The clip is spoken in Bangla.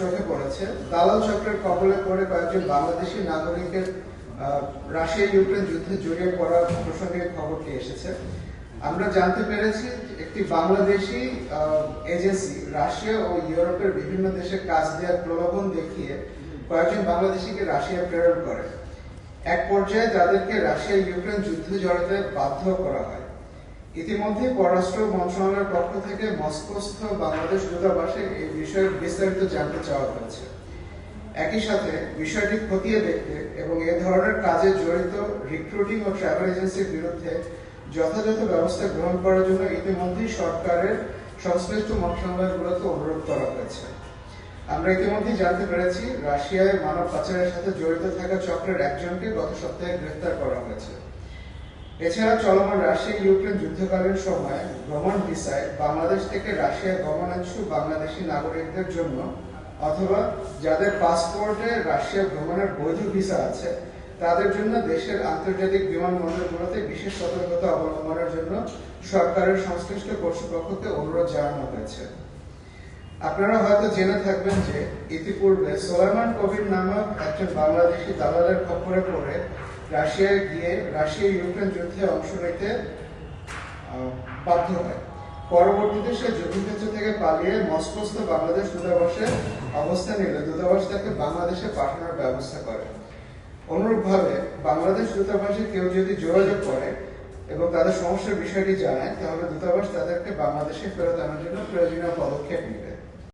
চোখে পড়েছে। দালাল চক্রের কবলে পড়ে কয়েকজন বাংলাদেশি নাগরিকের রাশিয়া ইউক্রেন যুদ্ধে জড়িয়ে পড়ার প্রসঙ্গে খবরটি এসেছে। আমরা জানতে পেরেছি একটি বাংলাদেশি এজেন্সি রাশিয়া ও ইউরোপের বিভিন্ন দেশে কাজ দেওয়ার প্রলোভন দেখিয়ে কয়েকজন বাংলাদেশিকে রাশিয়া প্রেরণ করে। এক পর্যায়ে তাদেরকে রাশিয়া ইউক্রেন যুদ্ধে জড়াতে বাধ্য করা হয়। ইতিমধ্যে পররাষ্ট্র মন্ত্রণালয়ের পক্ষ থেকে মস্কোস্থ বাংলাদেশ দূতাবাসে এই বিষয়ে বিস্তারিত জানতে চাওয়া হয়েছে। একই সাথে বিষয়টি খতিয়ে দেখতে এবং এ ধরনের কাজে জড়িত রিক্রুটিং ও ট্রাভেল এজেন্সির বিরুদ্ধে যথাযথ ব্যবস্থা গ্রহণ করার জন্য ইতিমধ্যেই সরকারের সংশ্লিষ্ট মন্ত্রণালয়গুলোকে অনুরোধ করা হয়েছে। আমরা ইতিমধ্যেই জানতে পেরেছি, রাশিয়ায় মানব পাচারের সাথে জড়িত থাকা চক্রের একজনকে গত সপ্তাহে গ্রেফতার করা হয়েছে। এছাড়া চলমান রাশিয়া ইউক্রেন যুদ্ধকালীন সময়ে ভ্রমণ ভিসায় বাংলাদেশ থেকে রাশিয়া গমনাংশু বাংলাদেশি নাগরিকদের জন্য অথবা যাদের পাসপোর্টে রাশিয়া ভ্রমণের বৈধ ভিসা আছে, তাদের জন্য দেশের আন্তর্জাতিক বিমানবন্দরগুলোতে বিশেষ সতর্কতা অবলম্বনের জন্য সরকারের সংশ্লিষ্ট কর্তৃপক্ষকে অনুরোধ জানানো হয়েছে। আপনারা হয়তো জেনে থাকবেন যে ইতিপূর্বে সোলাইমান কবির নামক একজন বাংলাদেশি দালালের খপ্পরে পড়ে রাশিয়ায় গিয়ে রাশিয়া, ইউক্রেন যুদ্ধে অংশ নিতে বাধ্য হয়। পরবর্তীতে সে যুদ্ধক্ষেত্র থেকে পালিয়ে মস্কোস্থ বাংলাদেশ দূতাবাসে অবস্থান নিলে। দূতাবাস তাকে বাংলাদেশে পাঠানোর ব্যবস্থা করে। অনুরূপভাবে বাংলাদেশ দূতাবাসে কেউ যদি যোগাযোগ করে এবং তাদের সমস্যার বিষয়টি জানায়, তাহলে দূতাবাস তাদেরকে বাংলাদেশে ফেরত আনার জন্য প্রয়োজনীয় পদক্ষেপ নেবে।